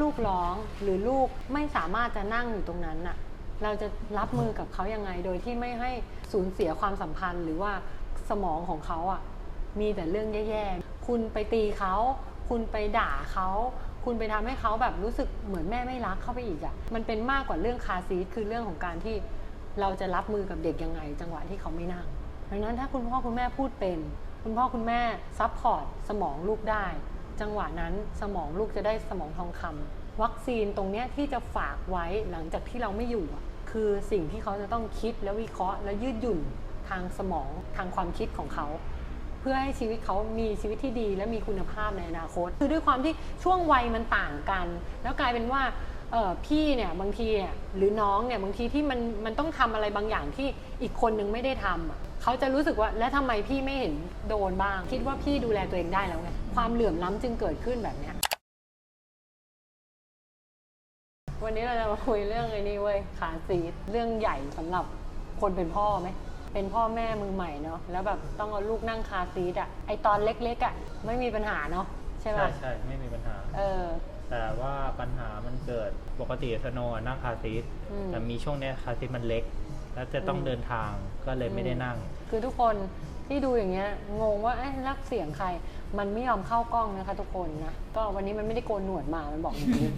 ลูกร้องหรือลูกไม่สามารถจะนั่งอยู่ตรงนั้นน่ะเราจะรับมือกับเขายังไง โดยที่ไม่ให้สูญเสียความสัมพันธ์ หรือว่าสมองของเขาอะมีแต่เรื่องแย่ๆ คุณไปตีเขา คุณไปด่าเขา คุณไปทำให้เขาแบบรู้สึกเหมือนแม่ไม่รักเข้าไปอีกอะ่ะ มันเป็นมากกว่าเรื่องคาซีคือเรื่องของการที่เราจะรับมือกับเด็กยังไง จังหวะที่เขาไม่นั่ง ดังนั้นถ้าคุณพ่อคุณแม่พูดเป็น คุณพ่อคุณแม่ซัพพอร์ตสมองลูกได้ จังหวะนั้นสมองลูกจะได้สมองทองคำวัคซีนตรงเนี้ยที่จะฝากไว้หลังจากที่เราไม่อยู่ คือสิ่งที่เขาจะต้องคิดและวิเคราะห์ และยืดหยุ่นทางสมองทางความคิดของเขา เพื่อให้ชีวิตเขามีชีวิตที่ดี และมีคุณภาพในอนาคต คือด้วยความที่ช่วงวัยมันต่างกัน แล้วกลายเป็นว่าพี่เนี่ยบางทีหรือน้องเนี่ยบางทีที่มันมันต้องทำอะไรบางอย่างที่อีกคนนึงไม่ได้ทำอะ เขาจะรู้สึกว่าแล้วทำไมพี่ไม่เห็นโดนบ้าง คิดว่าพี่ดูแลตัวเองได้แล้วไงความเหลื่อมล้ำจึงเกิดขึ้นแบบเนี้ย วันนี้เราจะมาคุยเรื่องไอ้นี่เว้ยขาซีดเรื่องใหญ่สำหรับคนเป็นพ่อไหม เป็นพ่อแม่มือใหม่เนาะแล้วแบบต้องเอาลูกนั่งคาร์ซีดอะไอตอนเล็กๆอะไม่มีปัญหาเนาะใช่ใช่ป่ะใช่ไม่มีปัญหา เออ แต่ว่าปัญหามันเกิดปกติสโนว์อะนั่งคาร์ซีทอืมแต่มีช่วงเนี้ยคาร์ซีทมันเล็ก แล้วจะต้องอืมเดินทางก็เลยไม่ได้นั่ง คือทุกคนที่ดูอย่างเงี้ยงงว่าเอ๊ะรักเสียงใคร มันไม่ยอมเข้ากล้องนะคะทุกคนนะก็วันนี้มันไม่ได้โกนหนวดมามันบอกอย่างนี้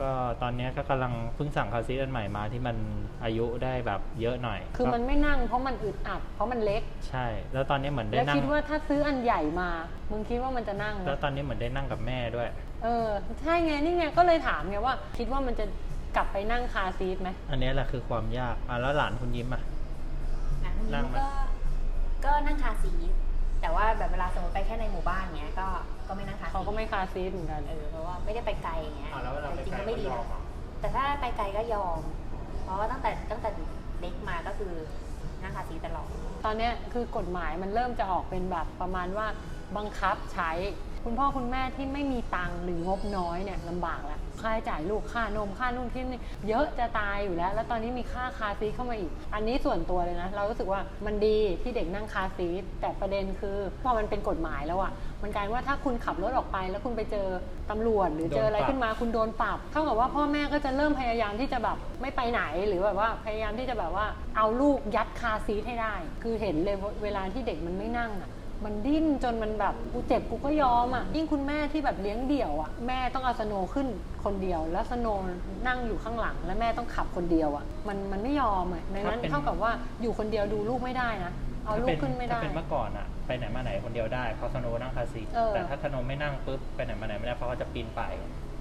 ก็ตอนเนี้ยก็กำลังเพิ่งสั่งคาร์ซีทอันใหม่มาที่มันอายุได้แบบเยอะหน่อยคือมันก็ไม่นั่งเพราะมันอึดอัด เพราะมันเล็ก ใช่ แล้วตอนนี้เหมือนได้แล้วนั่งคิดว่าถ้าซื้ออันใหญ่มา มึงคิดว่ามันจะนั่งไหมแล้วตอนนี้เหมือนได้นั่งกับแม่ด้วย เออใช่ไงนี่ไงก็เลยถามไงว่า คิดว่ามันจะกลับไปนั่งคาร์ซีทไหมอันเนี้ยแหละคือความยากอะแล้วหลานคุณยิ้มอะ หนังนั่นี้งไหม ก็ ก็นั่งคาร์ซีทแต่ว่าแบบเวลาสมมติไปแค่ในหมู่บ้านเงี้ยก็ก็ไม่นั่งคาร์ซีทเขาก็ไม่คาร์ซีทเหมือนกันเออเพราะว่าไม่ได้ไปไกลอย่างเงี้ยอะแล้วเวลาไปจริงไกลๆก็ไม่ดีก็ยอนะมเหรอแต่ถ้าไปไกลก็ยอม เพราะว่าตั้งแต่ตั้งแต่เล็กมาก็คือนั่งคาร์ซีทตลอด ตอนเนี้ยคือกฎหมายมันเริ่มจะออกเป็นแบบประมาณว่าบังคับใช้ คุณพ่อคุณแม่ที่ไม่มีตังค์หรืองบน้อยเนี่ยลำบากแล้วค่าใช้จ่ายลูกค่านมค่านู่นที่นี่เยอะจะตายอยู่แล้ว แล้วตอนนี้มีค่าคาร์ซีทเข้ามาอีก อันนี้ส่วนตัวเลยนะ เรารู้สึกว่ามันดีที่เด็กนั่งคาร์ซีทแต่ประเด็นคือพอมันเป็นกฎหมายแล้วอะมันกลายว่าถ้าคุณขับรถออกไป แล้วคุณไปเจอตำรวจหรือเจออะไรโดนปรับขึ้นมาคุณโดนปรับเท่ากับว่าพ่อแม่ก็จะเริ่มพยายามที่จะแบบไม่ไปไหนหรือแบบว่าพยายามที่จะแบบว่าเอาลูกยัดคาร์ซีทให้ได้ คือเห็นเลยว่าเวลาที่เด็กมันไม่นั่งอะ มันดิ้นจนมันแบบกูเจ็บกูก็ยอมอะยิ่งคุณแม่ที่แบบเลี้ยงเดี่ยวอะแม่ต้องเอาสโนว์ขึ้นคนเดียว แล้วสโนว์นั่งอยู่ข้างหลัง แล้วแม่ต้องขับคนเดียวอะมันมันไม่ยอมอะดังนั้นถ้าเป็นเท่ากับว่าอยู่คนเดียวดูลูกไม่ได้นะเอาลูกขึ้นไม่ได้ถ้าเป็นเมื่อก่อนอะไปไหนมาไหนคนเดียวได้เพราะสโนว์นั่งคาร์ซีทเออแต่ถ้าสโนว์ไม่นั่งปุ๊บไปไหนมาไหนไม่ได้เพราะเขาจะปีนป่าย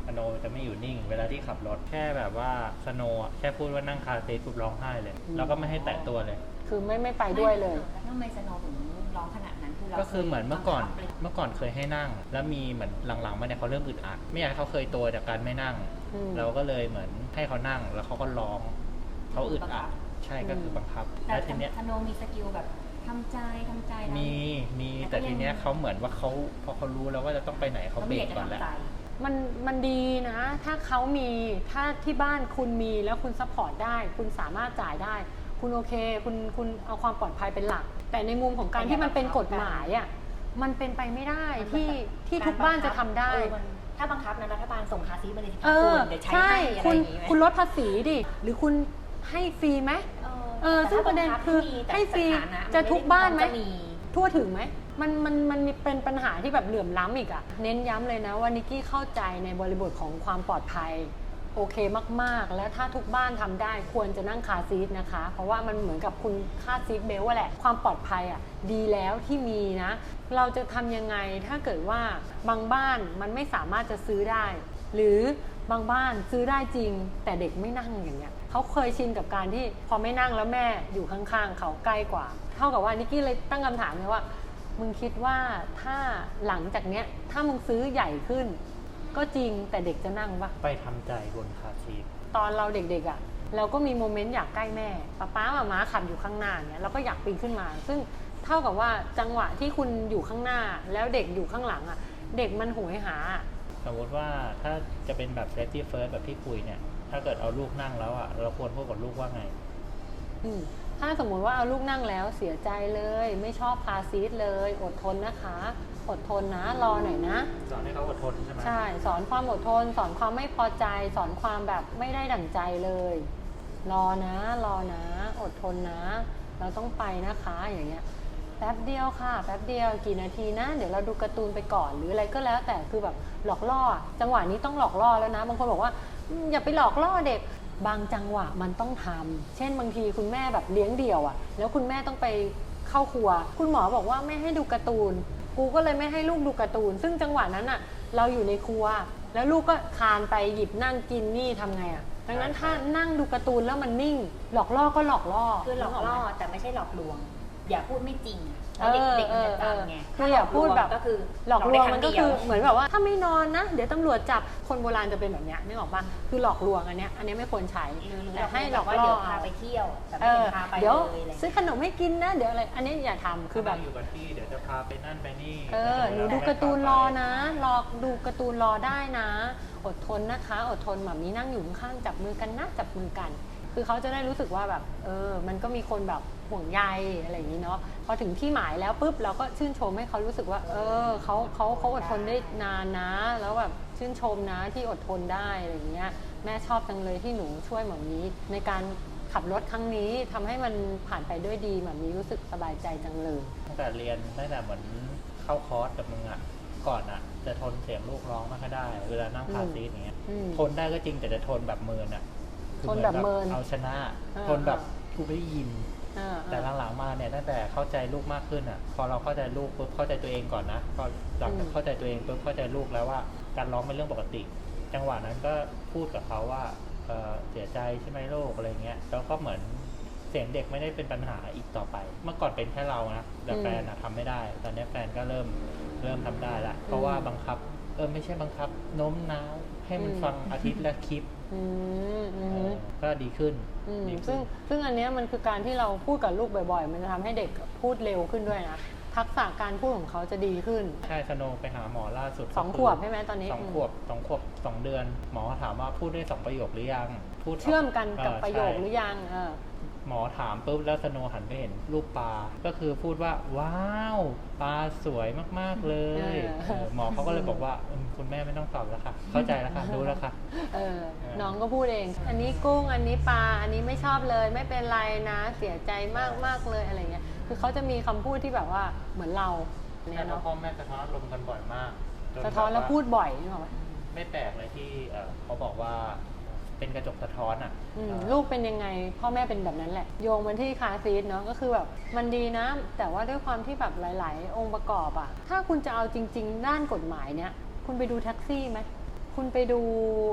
สโนว์จะไม่อยู่นิ่ง เวลาที่ขับรถแค่แบบว่าสโนว์อะแค่พูดว่านั่งคาร์ซีทปุ๊บร้องไห้เลย แล้วก็ไม่ให้แตะตัวเลย คือไม่ไม่ไปด้วยเลย แล้วทำไมสโนว์ถึงร้องขนาดนั้นคือเราก็คือเหมือนเมื่อก่อนบังคับเลยเมื่อก่อนเคยให้นั่ง แล้วมีเหมือนหลังๆมาเนี่ยเขาเริ่มอึดอัดไม่อยากให้เขาเคยตัวจากการไม่นั่ง อืม เราก็เลยเหมือนให้เขานั่งแล้วเขาก็ร้องเขาอึดอัดใช่ก็คือบังคับแต่แล้วทีเนี้ย สโนว์มีสกิลแบบทำใจทำใจนะ มีมีแต่ทีเนี้ยเขาเหมือนว่าเขาพอเขารู้แล้วว่าจะต้องไปไหนเขาเบรกก่อนแหละขาไม่ยาจะทำใจ มันมันดีนะ ถ้าเขามีถ้าที่บ้านคุณมีแล้วคุณซัพพอร์ตได้ คุณสามารถจ่ายได้ คุณโอเค คุณคุณเอาความปลอดภัยเป็นหลัก แต่ในมุมของการที่มันเป็นกฎหมายอะมันเป็นไปไม่ได้ที่ที่ทุกบ้านจะทำได้เออมันถ้าบังคับนะรัฐบาลส่งคาร์ซีทมาเลยสิเออคุณเดี๋ยวใช้ใช่ให้อะไรคุณอย่างงี้ไหมคุณลดภาษีดิ หรือคุณให้ฟรีไหมเออซึ่งประเด็นคือให้ฟรีจะทุกบ้านไหมจะมีทั่วถึงไหม มันมันมันมีเป็นปัญหาที่แบบเหลื่อมล้ำอีกอะเน้นย้ำเลยนะว่านิกกี้เข้าใจในบริบทของความปลอดภัยโอเคมาก ๆ และถ้าทุกบ้านทำได้ควรจะนั่งคาซีทนะคะ เพราะว่ามันเหมือนกับคุณคาซีทเบลต์อะแหละ ความปลอดภัยอะดีแล้วที่มีนะ เราจะทำยังไงถ้าเกิดว่าบางบ้านมันไม่สามารถจะซื้อได้ หรือบางบ้านซื้อได้จริง แต่เด็กไม่นั่งอย่างเงี้ยเขาเคยชินกับการที่พอไม่นั่งแล้วแม่อยู่ข้างๆ เขาใกล้กว่า เท่ากับว่านิกกี้เลยตั้งคำถามเลยว่า มึงคิดว่าถ้าหลังจากเนี้ย ถ้ามึงซื้อใหญ่ขึ้น ก็จริงแต่เด็กจะนั่งปะไปทำใจบนคาร์ซีทตอนเราเด็กๆอะ่ะ เราก็มีโมเมนต์อยากใกล้แม่ป้าป้าหมาม้าขับอยู่ข้างหน้าเนี่ยเราก็อยากปีนขึ้นมา ซึ่งเท่ากับว่าจังหวะที่คุณอยู่ข้างหน้า แล้วเด็กอยู่ข้างหลังอะ่ะ เด็กมันโหยหาอะสมมติว่าถ้าจะเป็นแบบ safety first แบบที่คุยเนี่ย ถ้าเกิดเอาลูกนั่งแล้วอะเราควรพูดกับลูกว่าไง อืม ถ้าสมมุติว่าเอาลูกนั่งแล้วเสียใจเลย ไม่ชอบพาซีทเลย อดทนนะคะคอดทนนะรอหน่อยนะ สอนให้เขาอดทนใช่ไหมใช่ สอนความอดทน สอนความไม่พอใจ สอนความแบบไม่ได้ดั่งใจเลย รอนะ รอนะ อดทนนะ เราต้องไปนะคะอย่างเงี้ยแป๊บเดียวค่ะ แป๊บเดียวกี่นาทีนะ เดี๋ยวเราดูการ์ตูนไปก่อนหรืออะไรก็แล้วแต่คือแบบหลอกล่ออะจังหวะนี้ต้องหลอกล่อแล้วนะ บางคนบอกว่าอืมอย่าไปหลอกล่อเด็ก บางจังหวะมันต้องทำเช่นบางทีคุณแม่แบบเลี้ยงเดี่ยวอะ่ะ แล้วคุณแม่ต้องไปเข้าครัว คุณหมอบอกว่าไม่ให้ดูการ์ตูน กูก็เลยไม่ให้ลูกดูการ์ตูน ซึ่งจังหวะนั้นอะ่ะ เราอยู่ในครัว แล้วลูกก็คลานไปหยิบนั่งกินนี่ทำไงอะ่ะดังนั้นถ้านั่งดูการ์ตูนแล้วมันนิ่ง หลอกล่อก็หลอกล่อ คือหลอกล่อนึไหมแต่ไม่ใช่หลอกลวง อย่าพูดไม่จริง เออเด็กๆมันจะเออจำไงคืออย่าพูดแบบก็คือหลอกลวงได้มันก็รั้คือเดียวเหมือนแบบว่าถ้าไม่นอนนะ เดี๋ยวตำรวจจับคนโบราณจะเป็นแบบเนี้ยนึกออกปะคือหลอกลวงอันเนี้ยอันเนี้ยไม่ควรใช้หรือหรือแต่ให้หลอกว่าล่เดี๋อยวพาไปเที่ยวแต่เอไม่อได้พาไปเลเดี๋ยวยอะไรอย่างเงี้ยซื้อขนมให้กินนะเดี๋ยวอะไรอันนี้อย่าทำคือแบบนั่งอยู่กับที่เดี๋ยวจะพาไปนั่นไปนี่เออหนูดูการ์ตูนรอนะรอดูการ์ตูนรอได้นะ อดทนนะคะ อดทนแบบนี้นั่งอยู่ข้างๆจับมือกันนะจับมือกัน คือเขาจะได้รู้สึกว่าแบบเออมันก็มีคนแบบห่วงใยอะไรอย่างนี้เนาะพอถึงที่หมายแล้วปุ๊บเราก็ชื่นชมให้เขารู้สึกว่า เออเขาเขาเขาอดทนได้นานนะ แล้วแบบชื่นชมนะที่อดทนได้อะไรอย่างเงี้ยแม่ชอบจังเลยที่หนูช่วยหมอมีในการขับรถครั้งนี้ทำให้มันผ่านไปด้วยดีหมอมีรู้สึกสบายใจจังเลยตั้งแต่เรียนตั้งแต่เหมือนเข้าคอร์สกับมึงอะก่อนอะจะทนเสียงลูกร้องไม่ค่อยได้ เวลานั่งคาร์ซีทอย่างเงี้ยอืมทนได้ก็จริงแต่จะทนแบบเมินอะ คือทนแบบเมินเอาชนะอ่าทนแบบกูไม่ได้ยินอ่าแต่หลังๆมาเนี่ยตั้งแต่เข้าใจลูกมากขึ้นอะ พอเราเข้าใจลูกปุ๊บเข้าใจตัวเองก่อนนะพอหลังจากเข้าใจตัวเองปุ๊บเข้าใจลูกแล้วว่า การร้องเป็นเรื่องปกติ จังหวะนั้นก็พูดกับเขาว่าเอ่อเสียใจใช่ไหมลูกอะไรเงี้ยแล้วก็เหมือนเสียงเด็กไม่ได้เป็นปัญหาอีกต่อไป เมื่อก่อนเป็นแค่เรานะแต่แฟนอะทำไม่ได้ ตอนนี้แฟนก็เริ่มเริ่มทำได้ละเพราะว่าบังคับเออไม่ใช่บังคับโน้มน้าวให้มันฟังอาทิตย์ละคลิป อืมอืเอมอก็ดีขึ้นอืมดีขึ้ซึ่นงซึ่งอันเนี้ยมันคือการที่เราพูดกับลูกบ่อยๆ มันจะทำให้เด็กพูดเร็วขึ้นด้วยนะ ทักษะการพูดของเขาจะดีขึ้น ใช่สโนไปหาหมอล่าสุดสองก็ขคืวบใช่ไหมตอนนี้สองขวบสองขวบสองเดือน หมอถามว่าพูดได้สองประโยคหรือยัง พูดเชื่อมกันกับเประโยคใช่หรือยังเออ หมอถามปุ๊บแล้วสโนหันไปเห็นรูปปลา ก็คือพูดว่า ว้าวปลาสวยมากๆเลยเออเออหมอเขาก็เลยบอกว่าอืมคุณแม่ไม่ต้องตอบแล้วค่ะ เข้าใจแล้วค่ะรู้แล้วค่ะเออเออน้องก็พูดเอง อันนี้กุ้งอันนี้ปลาอันนี้ไม่ชอบเลย ไม่เป็นไรนะเสียใจมากมากๆเลยอะไรเงี้ยคือเขาจะมีคำพูดที่แบบว่าเหมือนเราเนี่แต่ยว่าเนาะพ่อแม่สะท้อนอารมณ์กันบ่อยมากจสะท้อนแล้วบบาพูดบ่อยนึกออกไหม ไม่แปลกเลยที่เอ่อเขาบอกว่า เป็นกระจกสะท้อนอะอืมเอ่อลูกเป็นยังไง พ่อแม่เป็นแบบนั้นแหละ โยงมาที่คาร์ซีทเนาะก็คือแบบมันดีนะ แต่ว่าด้วยความที่แบบหลาย ๆ องค์ประกอบอะถ้าคุณจะเอาจริง ๆ ด้านกฎหมายเนี่ยคุณไปดูแท็กซี่ไหมคุณไปดู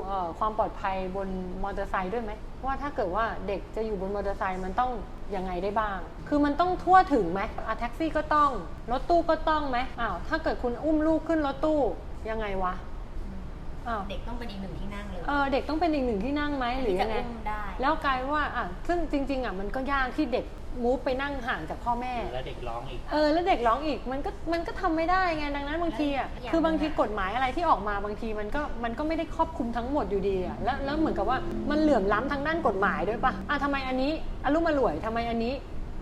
เอ่อความปลอดภัยบนมอเตอร์ไซค์ด้วยไหมว่าถ้าเกิดว่าเด็กจะอยู่บนมอเตอร์ไซค์มันต้องยังไงได้บ้าง คือมันต้องทั่วถึงไหมอะแท็กซี่ก็ต้อง รถตู้ก็ต้องไหมอ้าวถ้าเกิดคุณอุ้มลูกขึ้นรถตู้ยังไงวะ อ้าว เด็กต้องเป็นอีกหนึ่งที่นั่งเลย เออเด็กต้องเป็นอีกหนึ่งที่นั่งไหมหรือที่ยัจะงไงอุ้มได้แล้วกลายว่าอะซึ่งจริง ๆอะมันก็ยากที่เด็กมูฟไปนั่งห่างจากพ่อแม่ แล้วเด็กร้องอีก เออแล้วเด็กร้องอีกมันก็มันก็ทำไม่ได้ไงดังนั้นบางทีอะแล้วอย่างคือบางทีหนึ่งอะกฎหมายอะไรที่ออกมาบางทีมันก็มันก็ไม่ได้ครอบคลุมทั้งหมดอยู่ดีอะแล้วแล้วเหมือนกับว่ามันเหลื่อมล้ำทางด้านกฎหมายด้วยปะอะทำไมอันนี้อารมณ์มาหลวยทำไมอันนี้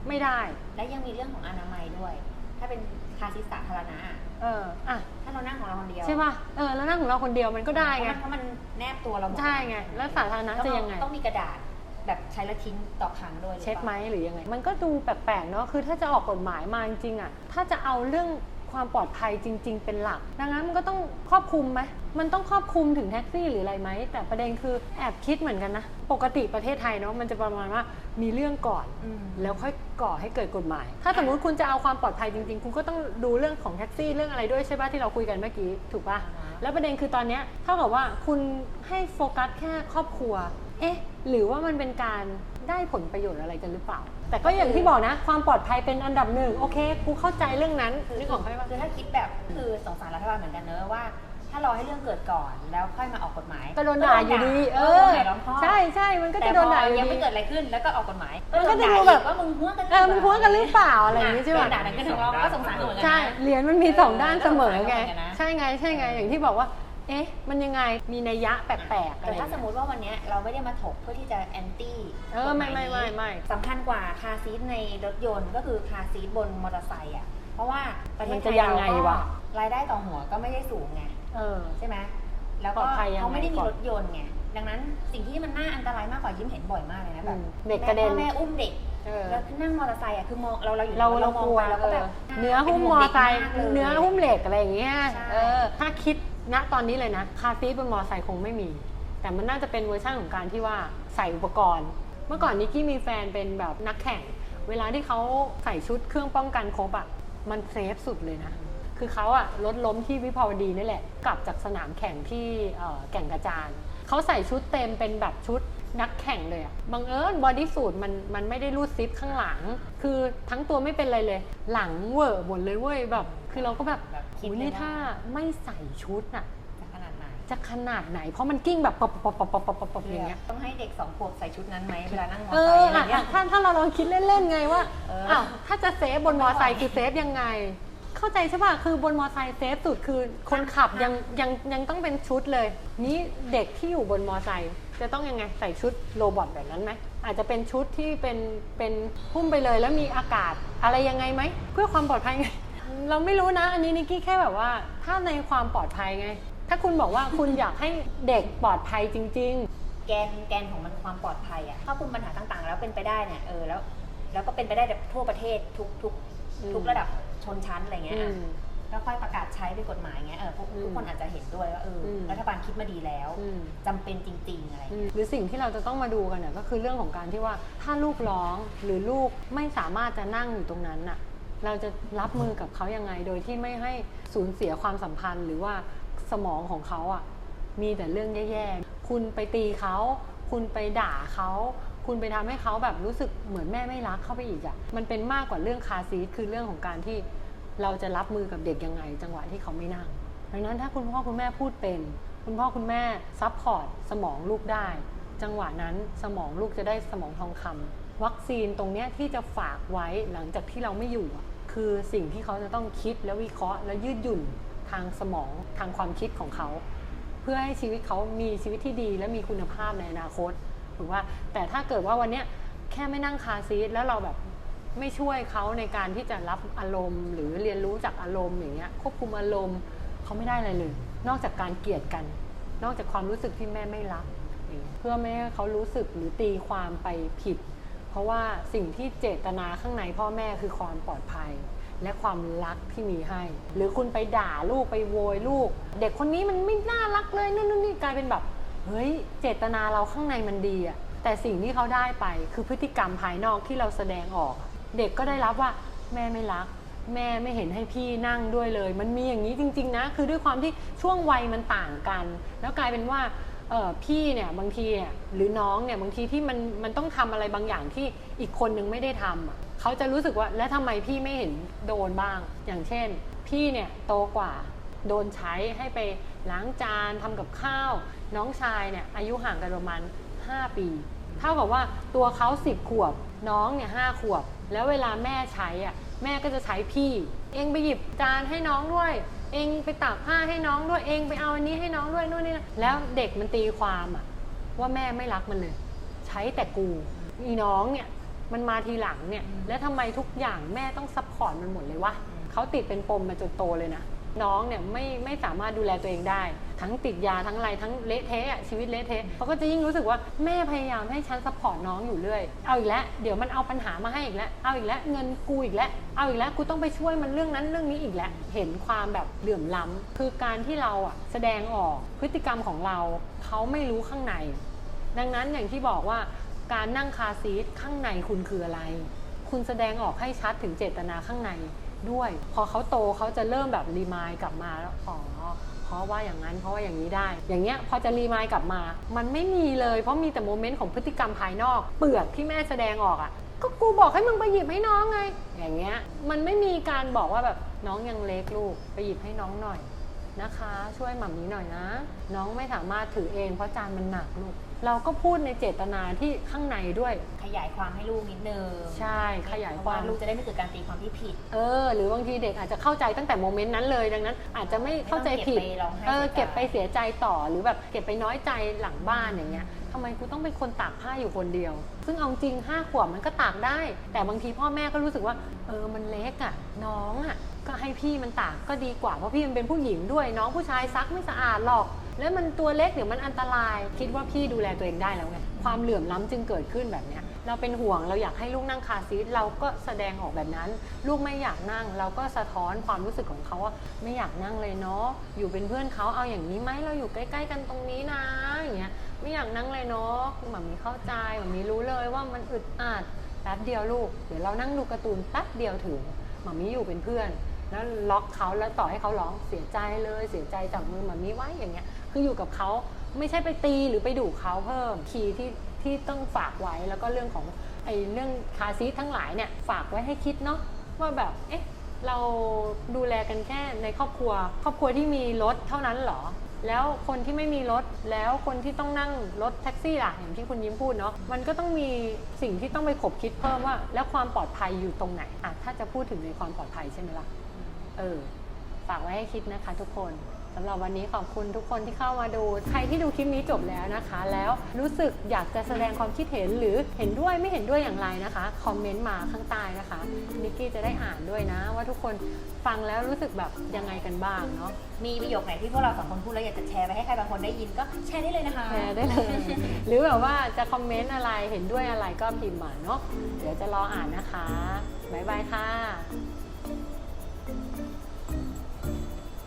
ไม่ได้ และยังมีเรื่องของอนามัยด้วย ถ้าเป็นคาร์ซีทสาธารณะอะ เอออะถ้า เรานั่งของเราคนเดียวใช่ป่ะเออแล้วนั่งของเราคนเดียวมันก็ได้ไงเพราะมันแนบตัวเราหมดใช่ไงแล้วสาธารณะต้องจะยังไงต้องมีกระดาษแบบใช้แล้วทิ้งต่อครั้งด้วยรือเช็คปล่าไหมหรือยังไง มันก็ดูแปลกๆเนาะคือถ้าจะออกกฎหมายมาจริงๆอะถ้าจะเอาเรื่อง ความปลอดภัยจริง ๆ เป็นหลัก ดังนั้นมันก็ต้องครอบคลุมไหมมันต้องครอบคลุมถึงแท็กซี่หรืออะไรไหม แต่ประเด็นคือแอบคิดเหมือนกันนะ ปกติประเทศไทยเนาะมันจะประมาณว่ามีเรื่องก่อนอืมแล้วค่อยก่อให้เกิดกฎหมาย ถ้าสมมุติคุณจะเอาความปลอดภัยจริง ๆ คุณก็ต้องดูเรื่องของแท็กซี่เรื่องอะไรด้วยใช่ปะที่เราคุยกันเมื่อกี้ถูกปะอ่าฮะแล้วประเด็นคือตอนเนี้ยเท่ากับว่าคุณให้โฟกัสแค่ครอบครัว เอ๊ะ หรือว่ามันเป็นการ ได้ผลประโยชน์อะไรกันหรือเปล่า แต่ก็อย่างที่บอกนะ ความปลอดภัยเป็นอันดับหนึ่งโอเคกูเข้าใจเรื่องนั้นคือนึกออกไหมว่าคือถ้าคิดแบบคือสงสารรัฐบาลเหมือนกันเนอะว่า ถ้ารอให้เรื่องเกิดก่อนแล้วค่อยมาออกกฎหมายก็โดนด่าอยู่ดีเออโดนด่าล้อมพ่อใช่ใช่มันก็แต่จะพโดนอด่าอยู่ยังดีไม่เกิดอะไรขึ้นแล้วก็ออกกฎหมายมันก็จะโด่าดูแบบอีว่ามึงหัวกันเออมันพ้วงกันหรือเปล่าอะไรอย่างนี้ใช่โดปะนด่านั้นก็ถึงเราก็สงสารหนูเหมือนกันนะใช่เหรียญมันมีสองด้านเสมอไงเออก็สงสารเหมือนกันนะใช่ไงใช่ไงอย่างที่บอกว่า เอ๊ะ มันยังไง มีนัยยะแปลกๆอะไรแต่อย่งถ้าเงี้ยสมมติว่าวันเนี้ยเราไม่ได้มาถกเพื่อที่จะแอนตี้เออ ไม่ไม่ไม่ไม่สำคัญกว่าคาร์ซีทในรถยนต์ก็คือคาร์ซีทบนมอเตอร์ไซค์อะ เพราะว่าประเทมัศนไทจะยยังไงเราก็วะรายได้ต่อหัวก็ไม่ได้สูงไงเออใช่ไหมแล้วปลก็อดภัยยังไงเขาไม่ได้มีก่อนรถยนต์ไง ดังนั้นสิ่งที่มันน่าอันตรายมากกว่ายิ้มเห็นบ่อยมากเลยนะแบบอืมเด็กกระเด็นแม่พ่อแม่อุ้มเด็กเออแล้วนั่งมอเตอร์ไซค์อะคือมองเราเราอยู่เราในเรามองกลัวไปแล้วก็แบบเออเนื้อหุ้มมอไซค์ป็ห่วงด็กมากลยเนื้อหุ้มเหล็กอะไรอย่างเงี้ยใช่เออถ้าคิด ณตอนนี้เลยนะคาร์ซีทบนมอไซค์คงไม่มี แต่มันน่าจะเป็นเวอร์ชันของการที่ว่าใส่อุปกรณ์ เมื่อก่อนนิกกี้มีแฟนเป็นแบบนักแข่ง เวลาที่เขาใส่ชุดเครื่องป้องกันครบอะมันเซฟสุดเลยนะ คือเขาอะรถล้มที่วิภาวดีนี่แหละ กลับจากสนามแข่งที่แก่งกระจานเขาใส่ชุดเต็มเป็นแบบชุดนักแข่งเลยอะบังเอิญบอดี้สูทมันมันไม่ได้รูดซิปข้างหลัง คือทั้งตัวไม่เป็นไรเลย หลังเวอร์หมดเลยเว้ยแบบ คือเราก็แบบ คิดโอ้ยเลยนี่ว่าถ้าไม่ใส่ชุดอะจะขนาดไหนจะขนาดไหน เพราะมันกิ้งแบบปบปบปบปบปบปบปบอย่างเงี้ยต้องให้เด็กสองขวบใส่ชุดนั้นไหมเวลานั่งมอเอเตอร์ไซอค์อะไรอะเงี้ยถ้าถ้าเราลองคิดเล่นๆไงว่าเอออ้าวถ้าจะเซฟบนมอไซค์คือเซฟยังไง เข้าใจใช่ป่ะคือบนมอไซค์เซฟสุดคือคนขับยังยังยังต้องเป็นชุดเลย นี้เด็กที่อยู่บนมอไซค์จะต้องยังไงใส่ชุดโรบอทแบบนั้นไหมอาจจะเป็นชุดที่เป็นเป็นหุ้มไปเลยแล้วมีอากาศอะไรยังไงไหมเพื่อความปลอดภัยไง เราไม่รู้นะ อันนี้นิกกี้แค่แบบว่า ถ้าในความปลอดภัยไง ถ้าคุณบอกว่าคุณอยากให้เด็กปลอดภัยจริงๆแกนแกนของมันความปลอดภัยอะถ้าคุมปัญหาต่างๆ แล้วเป็นไปได้เนี่ยเออแล้ว แล้วก็เป็นไปได้แบบทั่วประเทศทุกทุกอืมทุกระดับชนชั้นอะไรเงี้ยอือะมแล้วค่อยประกาศใช้เป็นกฎหมายเงี้ยเออพวกอืมทุกคนอาจจะเห็นด้วยว่าเอออม รัฐบาลคิดมาดีแล้วอืม จำเป็นจริง ๆ อะไรอืเงี้ยมหรือสิ่งที่เราจะต้องมาดูกันเนี่ยก็คือเรื่องของการที่ว่าถ้าลูกร้องหรือลูกไม่สามารถจะนั่งอยู่ตรงนั้นน่ะ เราจะรับมือกับเขายังไง โดยที่ไม่ให้สูญเสียความสัมพันธ์ หรือว่าสมองของเขาอะมีแต่เรื่องแย่ๆ คุณไปตีเขา คุณไปด่าเขา คุณไปทำให้เขาแบบรู้สึกเหมือนแม่ไม่รักเข้าไปอีกอะ มันเป็นมากกว่าเรื่องคาซีทคือเรื่องของการที่เราจะรับมือกับเด็กยังไง จังหวะที่เขาไม่นั่ง ดังนั้นถ้าคุณพ่อคุณแม่พูดเป็น คุณพ่อคุณแม่ซัพพอร์ตสมองลูกได้ จังหวะนั้นสมองลูกจะได้สมองทองคำ วัคซีนตรงเนี้ยที่จะฝากไว้หลังจากที่เราไม่อยู่คือสิ่งที่เขาจะต้องคิดและวิเคราะห์ และยืดหยุ่นทางสมองทางความคิดของเขา เพื่อให้ชีวิตเขามีชีวิตที่ดี และมีคุณภาพในอนาคตถูกว่าแต่ถ้าเกิดว่าวันเนี้ยแค่ไม่นั่งคาซีทแล้วเราแบบไม่ช่วยเขาในการที่จะรับอารมณ์ หรือเรียนรู้จากอารมณ์อย่างเงี้ยควบคุมอารมณ์เขาไม่ได้อะไรเลย นอกจากการเกลียดกัน นอกจากความรู้สึกที่แม่ไม่รัก เพื่อไม่ให้เขารู้สึกหรือตีความไปผิด ราะว่าสิ่งที่เจตนาข้างในพ่อแม่คือความปลอดภัย และความรักที่มีให้ หรือคุณไปด่าลูกไปโวยลูก เด็กคนนี้มันไม่น่ารักเลยนู่นนี่กลายเป็นแบบเฮ้ยเจตนาเราข้างในมันดีอะแต่สิ่งที่เขาได้ไปคือพฤติกรรมภายนอกที่เราแสดงออก เด็กก็ได้รับว่าแม่ไม่รัก แม่ไม่เห็นให้พี่นั่งด้วยเลย มันมีอย่างนี้จริง ๆ นะ คือด้วยความที่ช่วงวัยมันต่างกัน แล้วกลายเป็นว่า พี่เนี่ยบางทีเนี่ยหรือน้องเนี่ยบางทีที่มันมันต้องทำอะไรบางอย่างที่อีกคนนึงไม่ได้ทำเขาจะรู้สึกว่าแล้วทำไมพี่ไม่เห็นโดนบ้าง อย่างเช่น พี่เนี่ยโตกว่าโดนใช้ให้ไปล้างจานทำกับข้าว น้องชายเนี่ยอายุห่างกันประมาณ5 ปีเท่ากับว่าตัวเขา10ขวบน้องเนี่ยหขวบ แล้วเวลาแม่ใช้อะแม่ก็จะใช้พี่ เองไปหยิบจานให้น้องด้วย เองไปตากผ้าให้น้องด้วยเองไปเอาอันนี้ให้น้องด้วยนู่นนี่นะแล้วเด็กมันตีความอะว่าแม่ไม่รักมันเลย ใช้แต่กูอีน้องเนี่ยมันมาทีหลังเนี่ย แล้วทำไมทุกอย่างแม่ต้องซัพพอร์ตมันหมดเลยวะเขาติดเป็นปมมาจนโตเลยนะ น้องเนี่ยไม่ไม่สามารถดูแลตัวเองได้ ทั้งติดยาทั้งอะไรทั้งเละเทะอะชีวิตเละเทะเขาก็จะยิ่งรู้สึกว่าแม่พยายามให้ฉันซัพพอร์ตน้องอยู่เรื่อยเอาอีกแล้วเดี๋ยวมันเอาปัญหามาให้อีกแล้วเอาอีกแล้วเงินกูอีกแล้วเอาอีกแล้วกูต้องไปช่วยมันเรื่องนั้นเรื่องนี้อีกแล้วเห็นความแบบเหลื่อมล้ำคือการที่เราอะแสดงออกพฤติกรรมของเราเขาไม่รู้ข้างใน ดังนั้นอย่างที่บอกว่าการนั่งคาซีทข้างในคุณคืออะไร คุณแสดงออกให้ชัดถึงเจตนาข้างใน ด้วย พอเขาโตเขาจะเริ่มแบบรีมายกลับมาแล้วอ๋อเพราะว่าอย่างนั้นเพราะว่าอย่างนี้ได้ อย่างเงี้ยพอจะรีมายกลับมา มันไม่มีเลยเพราะมีแต่โมเมนต์ของพฤติกรรมภายนอก เปลือกที่แม่แสดงออกอะ่ะก็กูบอกให้มึงไปหยิบให้น้องไง อย่างเงี้ย มันไม่มีการบอกว่าแบบน้องยังเล็กลูกไปหยิบให้น้องหน่อยนะคะ ช่วยหม่ำนี้หน่อยนะ น้องไม่สามารถถือเองเพราะจานมันหนักลูก เราก็พูดในเจตนาที่ข้างในด้วย ขยายความให้ลูกนิดนึงใช่ขยายความเพระลูกจะได้ไม่เกิดการตีความที่ผิด เออ หรือบางทีเด็กอาจจะเข้าใจตั้งแต่โมเมนต์นั้นเลยดังนั้น อาจจะไม่เข้าใจผิดไม่ต้องเก็บไปร้องไห้เออเสียใจเก็บไปเสียใจต่อหรือแบบเก็บไปน้อยใจหลังบ้านอย่างเงี้ยทำไมกูต้องเป็นคนตากผ้าอยู่คนเดียว ซึ่งเอาจริงห้าขวบมันก็ตากได้ แต่บางทีพ่อแม่ก็รู้สึกว่า เออ มันเล็กอะ น้องอะ ก็ให้พี่มันตากก็ดีกว่า เพราะพี่มันเป็นผู้หญิงด้วย น้องผู้ชายซักไม่สะอาดหรอก แล้วมันตัวเล็กเดี๋ยวมันอันตรายคิดว่าพี่ดูแลตัวเองได้แล้วไงความเหลื่อมล้ำจึงเกิดขึ้นแบบเนี้ยเราเป็นห่วงเราอยากให้ลูกนั่งคาซีทเราก็แสดงออกแบบนั้น ลูกไม่อยากนั่ง เราก็สะท้อนความรู้สึกของเขาว่าไม่อยากนั่งเลยเนาะอยู่เป็นเพื่อนเขาเอาอย่างนี้ไหมเราอยู่ใกล้ ๆ กันตรงนี้นะอย่างเงี้ยไม่อยากนั่งเลยเนาะหมามีเข้าใจหมามีรู้เลยว่ามันอึดอัดแป๊บเดียวลูก เดี๋ยวเรานั่งดูการ์ตูนแป๊บเดียวถึงหมามีอยู่เป็นเพื่อน แล้วล็อกเขาแล้วต่อให้เขาร้องเสียใจเลยเสียใจจับมือหมามีไว้อย่างเงี้ย คืออยู่กับเขาไม่ใช่ไปตีหรือไปดุเขาเพิ่มคีย์ที่ที่ต้องฝากไว้แล้วก็เรื่องของไอ้เรื่องคาซีทั้งหลายเนี่ยฝากไว้ให้คิดเนาะว่าแบบเอ๊ะเราดูแลกันแค่ในครอบครัว ครอบครัวที่มีรถเท่านั้นเหรอ แล้วคนที่ไม่มีรถแล้วคนที่ต้องนั่งรถแท็กซี่ล่ะอย่างที่คุณยิ้มพูดเนาะมันก็ต้องมีสิ่งที่ต้องไปขบคิดเพิ่มว่า แล้วความปลอดภัยอยู่ตรงไหนอะถ้าจะพูดถึงในความปลอดภัยใช่ไหมล่ะ เออฝากไว้ให้คิดนะคะ ทุกคนสำหรับวันนี้ขอบคุณทุกคนที่เข้ามาดู ใครที่ดูคลิปนี้จบแล้วนะคะ แล้วรู้สึกอยากจะแสดงความคิดเห็นหรือเห็นด้วยไม่เห็นด้วยอย่างไรนะคะ คอมเมนต์มาข้างใต้นะคะนิกกี้จะได้อ่านด้วยนะ ว่าทุกคนฟังแล้วรู้สึกแบบยังไงกันบ้างเนาะมีประโยคไหนที่พวกเราสองคนพูดแล้วอยากจะแชร์ไปให้ใครบางคนได้ยินก็แชร์ได้เลยนะคะ แชร์ได้เลย หรือแบบว่าจะคอมเมนต์อะไรเห็นด้วยอะไรก็พิมพ์มาเนาะเดี๋ยวจะรออ่านนะคะบ๊ายบายค่ะ